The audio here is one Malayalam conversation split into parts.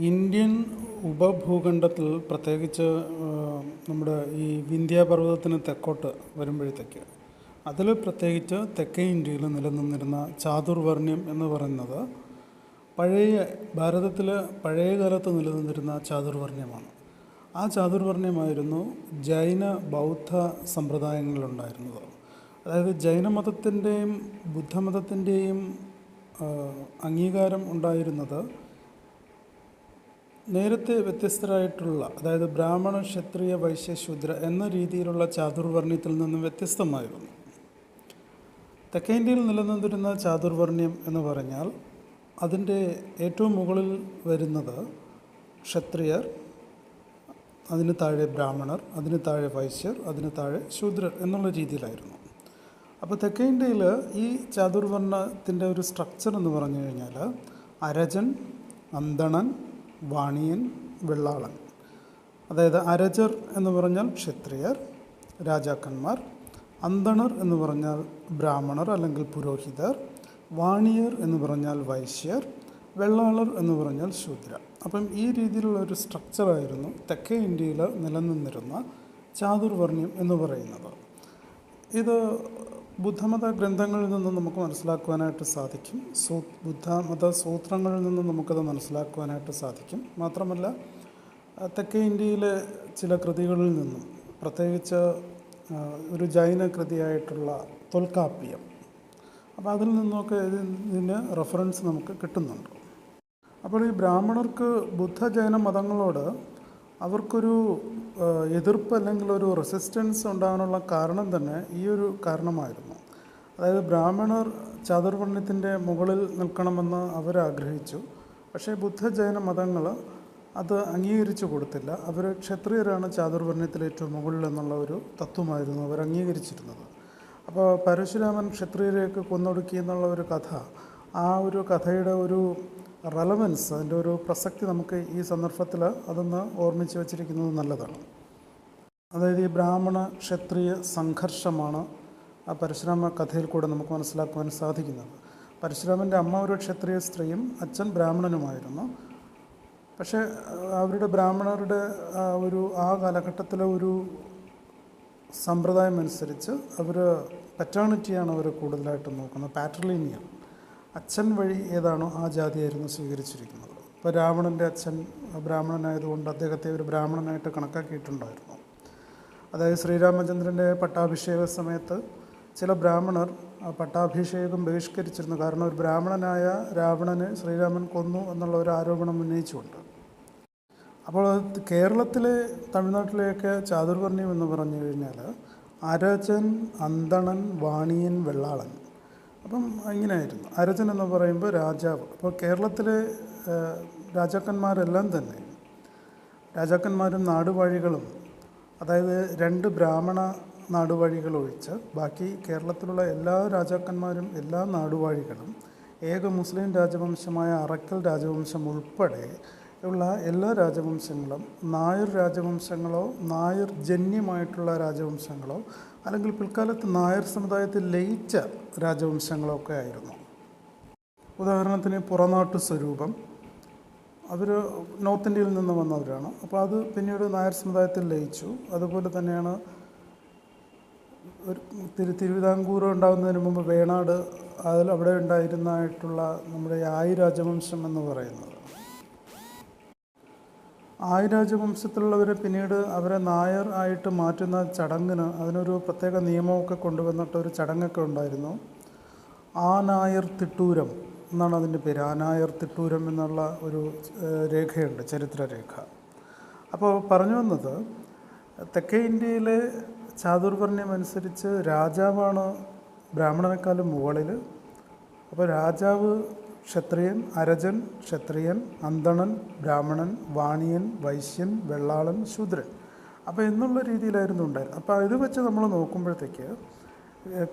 ഇന്ത്യൻ ഉപഭൂഖണ്ഡത്തിൽ പ്രത്യേകിച്ച് നമ്മുടെ ഈ വിന്ധ്യാപർവതത്തിന് തെക്കോട്ട് വരുമ്പോഴത്തേക്ക് അതിൽ പ്രത്യേകിച്ച് തെക്കേ ഇന്ത്യയിൽ നിലനിന്നിരുന്ന ചാതുർവർണ്യം എന്ന് പറയുന്നത് പഴയ ഭാരതത്തിൽ പഴയ കാലത്ത് നിലനിന്നിരുന്ന ചാതുർവർണ്യമാണ് ആ ചാതുർവർണ്യമായിരുന്നു ജൈന ബൗദ്ധ സമ്പ്രദായങ്ങളിലുണ്ടായിരുന്നത്. അതായത് ജൈനമതത്തിന്റെയും ബുദ്ധമതത്തിന്റെയും അംഗീകാരം ഉണ്ടായിരുന്നത് നേരത്തെ വ്യത്യസ്തരായിട്ടുള്ള അതായത് ബ്രാഹ്മണ ക്ഷത്രിയ വൈശ്യ ശൂദ്ര എന്ന രീതിയിലുള്ള ചാതുർവർണ്യത്തിൽ നിന്നും വ്യത്യസ്തമായിരുന്നു. തെക്കേ ഇന്ത്യയിൽ നിലനിന്നിരുന്ന ചാതുർവർണ്യം എന്ന് പറഞ്ഞാൽ അതിന്റെ ഏറ്റവും മുകളിൽ വരുന്നത് ക്ഷത്രിയർ അതിന് താഴെ ബ്രാഹ്മണർ അതിന് താഴെ വൈശ്യർ അതിന് താഴെ ശൂദ്രർ എന്നുള്ള രീതിയിലായിരുന്നു. അപ്പോൾ തെക്കേ ഇന്ത്യയിൽ ഈ ചാതുർവർണത്തിന്റെ ഒരു സ്ട്രക്ചർ എന്ന് പറഞ്ഞു കഴിഞ്ഞാൽ അരജൻ അന്തണൻ വാണിയൻ വെള്ളാളൻ. അതായത് അരജർ എന്ന് പറഞ്ഞാൽ ക്ഷത്രിയർ രാജാക്കന്മാർ അന്തണർ എന്ന് പറഞ്ഞാൽ ബ്രാഹ്മണർ അല്ലെങ്കിൽ പുരോഹിതർ വാണിയർ എന്ന് പറഞ്ഞാൽ വൈശ്യർ വെള്ളാളർ എന്ന് പറഞ്ഞാൽ ശൂദ്ര. അപ്പം ഈ രീതിയിലുള്ള ഒരു സ്ട്രക്ചറായിരുന്നു തെക്കേ ഇന്ത്യയിൽ നിലനിന്നിരുന്ന ചാതുർവർണ്യം എന്ന് പറയുന്നത്. ഇത് ബുദ്ധമത ഗ്രന്ഥങ്ങളിൽ നിന്ന് നമുക്ക് മനസ്സിലാക്കുവാനായിട്ട് സാധിക്കും. സൂ ബുദ്ധമത സൂത്രങ്ങളിൽ നിന്ന് നമുക്കത് മനസ്സിലാക്കുവാനായിട്ട് സാധിക്കും. മാത്രമല്ല തെക്കേ ഇന്ത്യയിലെ ചില കൃതികളിൽ നിന്നും പ്രത്യേകിച്ച് ഒരു ജൈന കൃതിയായിട്ടുള്ള തൊൽക്കാപ്യം അപ്പോൾ അതിൽ നിന്നൊക്കെ ഇതിന് റെഫറൻസ് നമുക്ക് കിട്ടുന്നുണ്ട്. അപ്പോൾ ഈ ബ്രാഹ്മണർക്ക് ബുദ്ധ ജൈന മതങ്ങളോട് അവർക്കൊരു എതിർപ്പ് അല്ലെങ്കിൽ ഒരു റെസിസ്റ്റൻസ് ഉണ്ടാകാനുള്ള കാരണം തന്നെ ഈ ഒരു കാരണമായിരുന്നു. അതായത് ബ്രാഹ്മണർ ചാതുർവർണയത്തിന്റെ മുകളിൽ നിൽക്കണമെന്ന് അവരാഗ്രഹിച്ചു. പക്ഷേ ബുദ്ധ ജൈന മതങ്ങൾ അത് അംഗീകരിച്ചു കൊടുത്തില്ല. അവർ ക്ഷത്രിയരാണ് ചാതുർവർണത്തിൽ ഏറ്റവും മുകളിൽ എന്നുള്ള ഒരു തത്വമായിരുന്നു അവർ അംഗീകരിച്ചിരുന്നത്. അപ്പോൾ പരശുരാമൻ ക്ഷത്രിയരെയൊക്കെ കൊന്നൊടുക്കി എന്നുള്ള ഒരു കഥ ആ ഒരു കഥയുടെ ഒരു റെലവൻസ് അതിന്റെ ഒരു പ്രസക്തി നമുക്ക് ഈ സന്ദർഭത്തിൽ അതൊന്ന് ഓർമ്മിച്ച് വച്ചിരിക്കുന്നത് നല്ലതാണ്. അതായത് ഈ ബ്രാഹ്മണ ക്ഷത്രിയ സംഘർഷമാണ് ആ പരശുരാമ കഥയിൽ കൂടെ നമുക്ക് മനസ്സിലാക്കുവാൻ സാധിക്കുന്നത്. പരശുരാമന്റെ അമ്മ ഒരു ക്ഷത്രിയ സ്ത്രീയും അച്ഛൻ ബ്രാഹ്മണനുമായിരുന്നു. പക്ഷേ അവരുടെ ബ്രാഹ്മണരുടെ ഒരു ആ കാലഘട്ടത്തിലെ ഒരു സമ്പ്രദായം അനുസരിച്ച് അവർ പറ്റേണിറ്റിയാണ് അവർ കൂടുതലായിട്ടും നോക്കുന്നത് പാട്രലീനിയൽ അച്ഛൻ വഴി ഏതാണോ ആ ജാതിയായിരുന്നു സ്വീകരിച്ചിരിക്കുന്നത്. ഇപ്പോൾ രാവണന്റെ അച്ഛൻ ബ്രാഹ്മണനായതുകൊണ്ട് അദ്ദേഹത്തെ ഒരു ബ്രാഹ്മണനായിട്ട് കണക്കാക്കിയിട്ടുണ്ടായിരുന്നു. അതായത് ശ്രീരാമചന്ദ്രന്റെ പട്ടാഭിഷേക സമയത്ത് ചില ബ്രാഹ്മണർ പട്ടാഭിഷേകം ബഹിഷ്കരിച്ചിരുന്നു. കാരണം ഒരു ബ്രാഹ്മണനായ രാവണനെ ശ്രീരാമൻ കൊന്നു എന്നുള്ള ഒരു ആരോപണം ഉന്നയിച്ചുകൊണ്ട്. അപ്പോൾ കേരളത്തിലെ തമിഴ്നാട്ടിലെയൊക്കെ ചാതുർവർണ്യം എന്ന് പറഞ്ഞു കഴിഞ്ഞാൽ അരചൻ അന്തണൻ വാണിയൻ വെള്ളാളൻ അപ്പം ഇങ്ങനെയായിരുന്നു. അരജൻ എന്ന് പറയുമ്പോൾ രാജാവ്. അപ്പോൾ കേരളത്തിലെ രാജാക്കന്മാരെല്ലാം തന്നെ രാജാക്കന്മാരും നാടുവാഴികളും അതായത് രണ്ട് ബ്രാഹ്മണ നാടുവാഴികൾ ഒഴിച്ച് ബാക്കി കേരളത്തിലുള്ള എല്ലാ രാജാക്കന്മാരും എല്ലാ നാടുവാഴികളും ഏക മുസ്ലിം രാജവംശമായ അറക്കൽ രാജവംശം ഉൾപ്പെടെ ഉള്ള എല്ലാ രാജവംശങ്ങളും നായർ രാജവംശങ്ങളോ നായർ ജന്യമായിട്ടുള്ള രാജവംശങ്ങളോ അല്ലെങ്കിൽ പിൽക്കാലത്ത് നായർ സമുദായത്തിൽ ലയിച്ച രാജവംശങ്ങളോ ഒക്കെ ആയിരുന്നു. ഉദാഹരണത്തിന് പുറനാട്ടു സ്വരൂപം. അവർ നോർത്ത് ഇന്ത്യയിൽ നിന്ന് വന്നവരാണ്. അപ്പോൾ അത് പിന്നീട് നായർ സമുദായത്തിൽ ലയിച്ചു. അതുപോലെ തന്നെയാണ് ഒരു തിരു തിരുവിതാംകൂർ ഉണ്ടാകുന്നതിന് മുമ്പ് വേണാട് അതിൽ അവിടെ ഉണ്ടായിരുന്നതായിട്ടുള്ള നമ്മുടെ ആയി രാജവംശം എന്ന് പറയുന്നത്. ആയി രാജവംശത്തിലുള്ളവരെ പിന്നീട് അവരെ നായർ ആയിട്ട് മാറ്റുന്ന ചടങ്ങിന് അതിനൊരു പ്രത്യേക നിയമമൊക്കെ കൊണ്ടുവന്നിട്ട് ഒരു ചടങ്ങൊക്കെ ഉണ്ടായിരുന്നു. ആ നായർ തിട്ടൂരം എന്നാണ് അതിന്റെ പേര്. ആ നായർ തിട്ടൂരം എന്നുള്ള ഒരു രേഖയുണ്ട് ചരിത്രരേഖ. അപ്പോൾ പറഞ്ഞു വന്നത് തെക്കേ ഇന്ത്യയിലെ ചാതുർവർണ്യം അനുസരിച്ച് രാജാവാണ് ബ്രാഹ്മണനേക്കാളും മുകളിൽ അപ്പോൾ രാജാവ് ക്ഷത്രിയൻ അരജൻ ക്ഷത്രിയൻ അന്തണൻ ബ്രാഹ്മണൻ വാണിയൻ വൈശ്യൻ വെള്ളാളൻ ശൂദ്രൻ. അപ്പോൾ എന്നുള്ള രീതിയിലായിരുന്നു ഉണ്ടായിരുന്നത്. അപ്പോൾ ഇത് വെച്ച് നമ്മൾ നോക്കുമ്പോഴത്തേക്ക്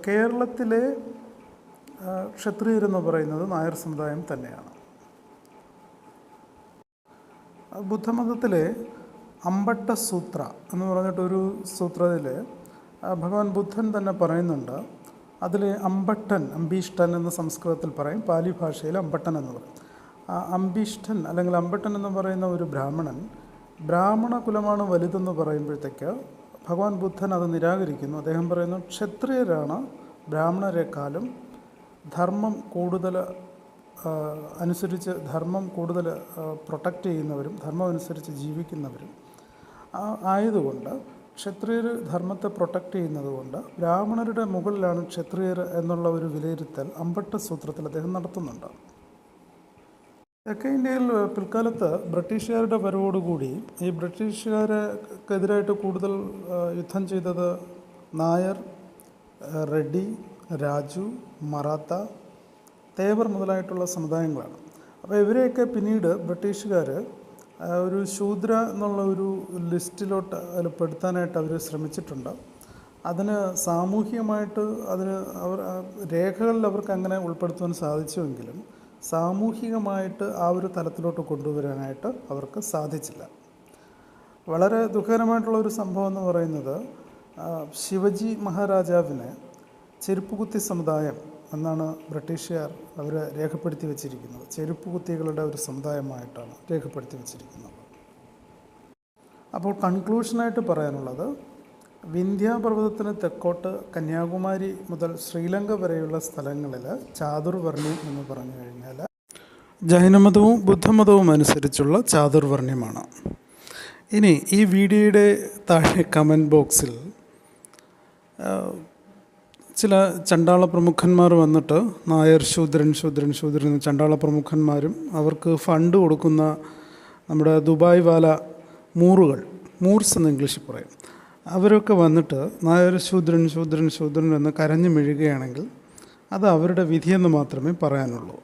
കേരളത്തിലെ ക്ഷത്രിയരെന്ന് പറയുന്നത് നായർ സമുദായം തന്നെയാണ്. ബുദ്ധമതത്തിലെ അമ്പട്ട സൂത്ര എന്ന് പറഞ്ഞിട്ടൊരു സൂത്രത്തിൽ ഭഗവാൻ ബുദ്ധൻ തന്നെ പറയുന്നുണ്ട് അതിൽ അമ്പട്ടൻ അമ്പീഷ്ടൻ എന്ന് സംസ്കൃതത്തിൽ പറയും പാലി ഭാഷയിൽ അമ്പട്ടൻ എന്ന് പറയും അംബിഷ്ഠൻ അല്ലെങ്കിൽ അമ്പട്ടൻ എന്ന് പറയുന്ന ഒരു ബ്രാഹ്മണൻ ബ്രാഹ്മണ കുലമാണ് വലുതെന്ന് പറയുമ്പോഴത്തേക്ക് ഭഗവാൻ ബുദ്ധൻ അത് നിരാകരിക്കുന്നു. അദ്ദേഹം പറയുന്നു ക്ഷത്രിയരാണ് ബ്രാഹ്മണരെക്കാളും ധർമ്മം കൂടുതൽ അനുസരിച്ച് ധർമ്മം കൂടുതൽ പ്രൊട്ടക്റ്റ് ചെയ്യുന്നവരും ധർമ്മം അനുസരിച്ച് ജീവിക്കുന്നവരും ആയതുകൊണ്ട് ക്ഷത്രിയർ ധർമ്മത്തെ പ്രൊട്ടക്റ്റ് ചെയ്യുന്നത് കൊണ്ട് ബ്രാഹ്മണരുടെ മുകളിലാണ് ക്ഷത്രിയർ എന്നുള്ള ഒരു വിലയിരുത്തൽ അമ്പട്ട സൂത്രത്തിൽ അദ്ദേഹം നടത്തുന്നുണ്ട്. തെക്കേ ഇന്ത്യയിൽ പിൽക്കാലത്ത് ബ്രിട്ടീഷുകാരുടെ വരവോടുകൂടി ഈ ബ്രിട്ടീഷുകാർക്കെതിരായിട്ട് കൂടുതൽ യുദ്ധം ചെയ്തത് നായർ റെഡ്ഡി രാജു മറാത്ത തേവർ മുതലായിട്ടുള്ള സമുദായങ്ങളാണ്. അപ്പോൾ ഇവരെയൊക്കെ പിന്നീട് ബ്രിട്ടീഷുകാർ ഒരു ശൂദ്ര എന്നുള്ള ഒരു ലിസ്റ്റിലോട്ട് അതിൽ പെടുത്താനായിട്ട് അവർ ശ്രമിച്ചിട്ടുണ്ട്. അതിന് സാമൂഹികമായിട്ട് അതിന് അവർ രേഖകളിൽ അവർക്ക് അങ്ങനെ ഉൾപ്പെടുത്തുവാൻ സാധിച്ചുവെങ്കിലും സാമൂഹികമായിട്ട് ആ ഒരു തലത്തിലോട്ട് കൊണ്ടുവരാനായിട്ട് അവർക്ക് സാധിച്ചില്ല. വളരെ ദുഃഖകരമായിട്ടുള്ള ഒരു സംഭവം എന്ന് പറയുന്നത് ശിവജി മഹാരാജാവിനെ ചെരുപ്പുകുത്തി സമുദായം എന്നാണ് ബ്രിട്ടീഷുകാർ അവർ രേഖപ്പെടുത്തി വച്ചിരിക്കുന്നത്. ചെരുപ്പുകുത്തികളുടെ ഒരു സമുദായമായിട്ടാണ് രേഖപ്പെടുത്തി വച്ചിരിക്കുന്നത്. അപ്പോൾ കൺക്ലൂഷനായിട്ട് പറയാനുള്ളത് വിന്ധ്യാപർവതത്തിന് തെക്കോട്ട് കന്യാകുമാരി മുതൽ ശ്രീലങ്ക വരെയുള്ള സ്ഥലങ്ങളിൽ ചാതുർവർണ്യം എന്ന് പറഞ്ഞു കഴിഞ്ഞാൽ ജൈനമതവും ബുദ്ധമതവും അനുസരിച്ചുള്ള ചാതുർവർണ്യമാണ് ഇനി ഈ വീഡിയോയുടെ താഴെ കമന്റ് ബോക്സിൽ ചില ചണ്ടാള പ്രമുഖന്മാർ വന്നിട്ട് നായർ ശൂദ്രൻ ശൂദ്രൻ ശൂദ്രൻ ചണ്ടാള പ്രമുഖന്മാരും അവർക്ക് ഫണ്ട് കൊടുക്കുന്ന നമ്മുടെ ദുബായ് വാല മൂറുകൾ മൂർസ് എന്ന് ഇംഗ്ലീഷിൽ പറയും. അവരൊക്കെ വന്നിട്ട് നായർ ശൂദ്രൻ ശൂദ്രൻ ശൂദ്രൻ എന്ന് കരഞ്ഞു മെഴുകുകയാണെങ്കിൽ അത് അവരുടെ വിധിയെന്ന് മാത്രമേ പറയാനുള്ളൂ.